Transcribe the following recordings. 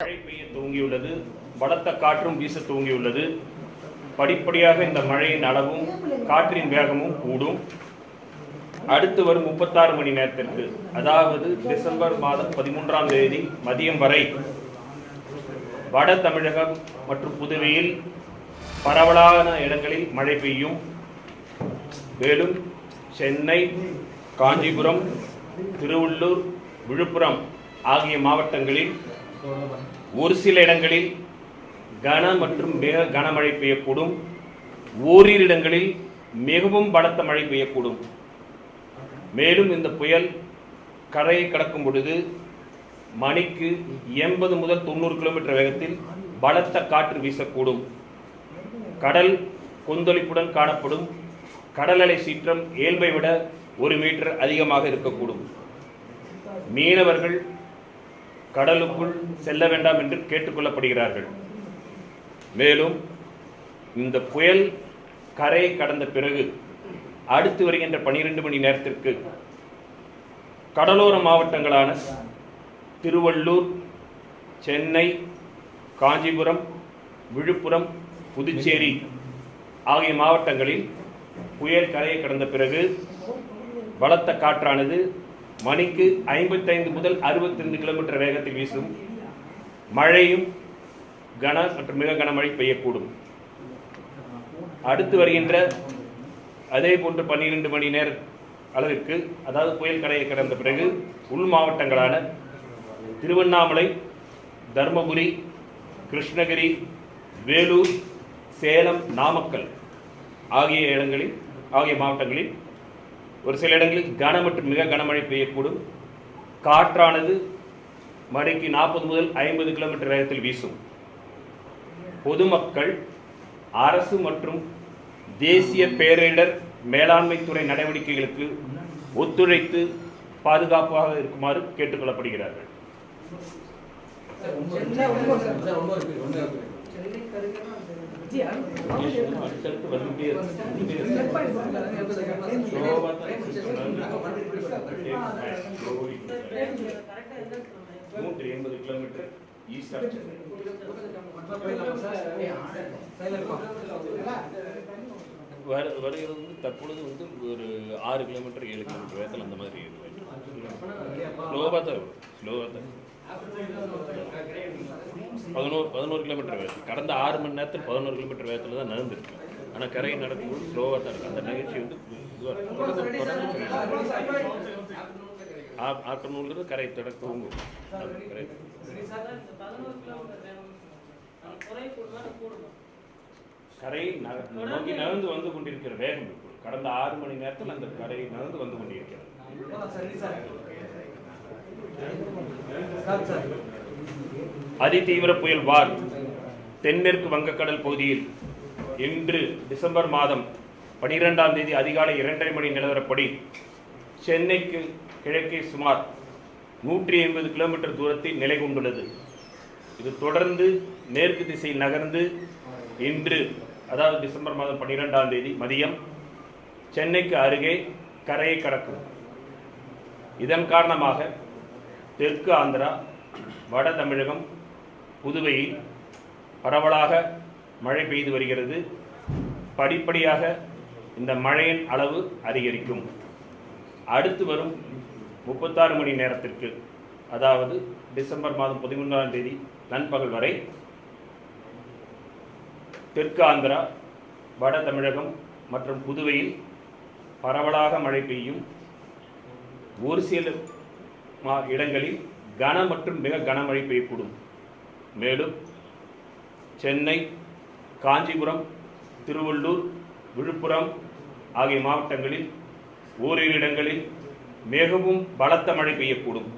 மழை பெய்ய துவங்கியுள்ளது பலத்த காற்றும் வீச துவங்கியுள்ளது படிப்படியாக இந்த மழையின் அளவும் காற்றின் வேகமும் கூடும். அடுத்து வரும் முப்பத்தாறு மணி நேரத்திற்கு அதாவது டிசம்பர் மாதம் பதிமூன்றாம் தேதி மதியம் வரை வட தமிழகம் மற்றும் புதுவையில் பரவலான இடங்களில் மழை பெய்யும். மேலும் சென்னை காஞ்சிபுரம் திருவள்ளூர் விழுப்புரம் ஆகிய மாவட்டங்களில் ஒரு சில இடங்களில் கன மற்றும் மிக கனமழை பெய்யக்கூடும். ஓரிரு இடங்களில் மிகவும் பலத்த மழை பெய்யக்கூடும். மேலும் இந்த புயல் கரையை கடக்கும் பொழுது மணிக்கு எண்பது முதல் தொண்ணூறு கிலோமீட்டர் வேகத்தில் பலத்த காற்று வீசக்கூடும். கடல் கொந்தளிப்புடன் காணப்படும். கடல் அலை சீற்றம் இயல்பை விட ஒரு மீட்டர் அதிகமாக இருக்கக்கூடும். மீனவர்கள் கடலுக்குள் செல்ல வேண்டாம் என்று கேட்டுக்கொள்ளப்படுகிறார்கள். மேலும் இந்த புயல் கரையை கடந்த பிறகு அடுத்து வருகின்ற பனிரெண்டு மணி நேரத்திற்கு கடலோர மாவட்டங்களான திருவள்ளூர் சென்னை காஞ்சிபுரம் விழுப்புரம் புதுச்சேரி ஆகிய மாவட்டங்களில் புயல் கரையை கடந்த பிறகு பலத்த காற்றானது மணிக்கு ஐம்பத்தைந்து முதல் அறுபத்தைந்து கிலோமீட்டர் வேகத்தில் வீசும் மழையும் கன மற்றும் மிக கனமழை பெய்யக்கூடும். அடுத்து வருகின்ற அதே போன்று பன்னிரெண்டு மணி நேர அளவிற்கு அதாவது புயல் கரையை கடந்த பிறகு உள் மாவட்டங்களான திருவண்ணாமலை தர்மபுரி கிருஷ்ணகிரி வேலூர் சேலம் நாமக்கல் ஆகிய இடங்களில் ஆகிய மாவட்டங்களில் ஒரு சில இடங்களில் கன மற்றும் மிக கனமழை பெய்யக்கூடும். காற்றானது மணிக்கு நாற்பது முதல் ஐம்பது கிலோமீட்டர் வேகத்தில் வீசும். பொதுமக்கள் அரசு மற்றும் தேசிய பேரிடர் மேலாண்மை துறை நடவடிக்கைகளுக்கு ஒத்துழைத்து பாதுகாப்பாக இருக்குமாறு கேட்டுக்கொள்ளப்படுகிறார்கள் அடுத்தடுத்து வந்துட்டே தான் நூற்றி எண்பது கிலோமீட்டர் ஈஸ்ட் ஆஃப் வர வருகிறது வந்து தற்பொழுது வந்து ஒரு ஆறு கிலோமீட்டர் ஏழு கிலோமீட்டர் வேகத்தில் அந்த மாதிரி ஸ்லோவாக தான் இருக்கும் ஸ்லோவாக தான் பதினோரு பதினோரு கிலோமீட்டர் வேகத்தில். கடந்த ஆறு மணி நேரத்தில் பதினோரு கிலோமீட்டர் வேகத்தில் தான் நடந்துருக்கு ஆனால் கரை நடக்கும்போது ஸ்லோவாக தான் இருக்குது அந்த நிகழ்ச்சி வந்து இதுவா கரை தட தூங்கும் கரை கரை நக- நோக்கி நகர்ந்து வந்து கொண்டிருக்கிற வேகம் கடந்த ஆறு மணி நேரத்தில் அந்த கரை நகர்ந்து வந்து கொண்டிருக்கிறது. அதிதீவிர புயல் வார் தென்மேற்கு வங்கக்கடல் பகுதியில் இன்று டிசம்பர் மாதம் பனிரெண்டாம் தேதி அதிகாலை இரண்டரை மணி நிலவரப்படி சென்னைக்கு கிழக்கே சுமார் நூற்றி ஐம்பது கிலோமீட்டர் தூரத்தில் நிலை கொண்டுள்ளது. இது தொடர்ந்து மேற்கு திசையில் நகர்ந்து இன்று அதாவது டிசம்பர் மாதம் பன்னிரெண்டாம் தேதி மதியம் சென்னைக்கு அருகே கரையை கடக்கும். இதன் காரணமாக தெற்கு ஆந்திரா வட தமிழகம் புதுவையில் பரவலாக மழை பெய்து வருகிறது. படிப்படியாக இந்த மழையின் அளவு அதிகரிக்கும். அடுத்து வரும் முப்பத்தாறு மணி நேரத்திற்கு அதாவது டிசம்பர் மாதம் பதிமூன்றாம் தேதி நண்பகல் வரை தெற்கு ஆந்திரா வட தமிழகம் மற்றும் புதுவையில் பரவலாக மழை பெய்யும். ஒரு சில இடங்களில் கன மற்றும் மிக கனமழை பெய்யக்கூடும். மேலும் சென்னை காஞ்சிபுரம் திருவள்ளூர் விழுப்புரம் ஆகிய மாவட்டங்களில் ஓரிரு இடங்களில் மிகவும் பலத்த மழை பெய்யக்கூடும்.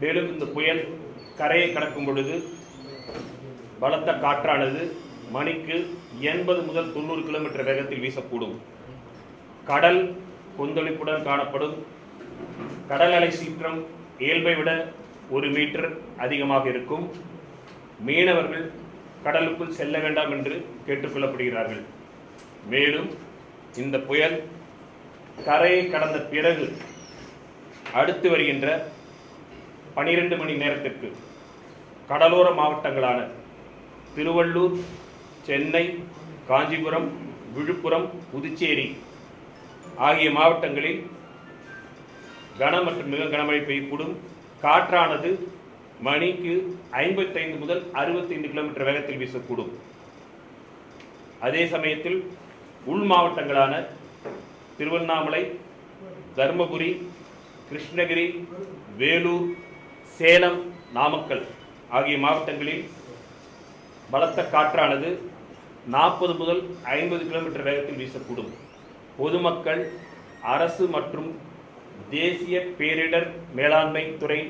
மேலும் இந்த புயல் கரையை கடக்கும் பொழுது பலத்த காற்றானது மணிக்கு எண்பது முதல் தொண்ணூறு கிலோமீட்டர் வேகத்தில் வீசக்கூடும். கடல் கொந்தளிப்புடன் காணப்படும். கடல் அலை சீற்றம் இயல்பை விட ஒரு மீட்டர் அதிகமாக இருக்கும். மீனவர்கள் கடலுக்குள் செல்ல வேண்டாம் என்று கேட்டுக்கொள்ளப்படுகிறார்கள் மேலும் இந்த புயல் கரையை கடந்த பிறகு அடுத்து வருகின்ற பனிரெண்டு மணி நேரத்திற்கு கடலோர மாவட்டங்களான திருவள்ளூர் சென்னை காஞ்சிபுரம் விழுப்புரம் புதுச்சேரி ஆகிய மாவட்டங்களில் கன மற்றும் மிக கனமழை பெய்யக்கூடும். காற்றானது மணிக்கு ஐம்பத்தைந்து முதல் அறுபத்தைந்து கிலோமீட்டர் வேகத்தில் வீசக்கூடும். அதே சமயத்தில் உள் மாவட்டங்களான திருவண்ணாமலை தருமபுரி கிருஷ்ணகிரி வேலூர் சேலம் நாமக்கல் ஆகிய மாவட்டங்களில் பலத்த காற்றானது நாற்பது முதல் ஐம்பது கிலோமீட்டர் வேகத்தில் வீசக்கூடும். பொதுமக்கள் அரசு மற்றும் தேசிய பேரிடர் மேலாண்மை துறை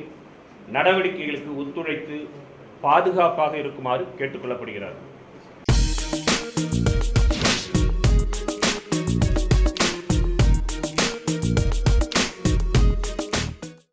நடவடிக்கைகளுக்கு ஒத்துழைத்து பாதுகாப்பாக இருக்குமாறு கேட்டுக்கொள்ளப்படுகிறார்.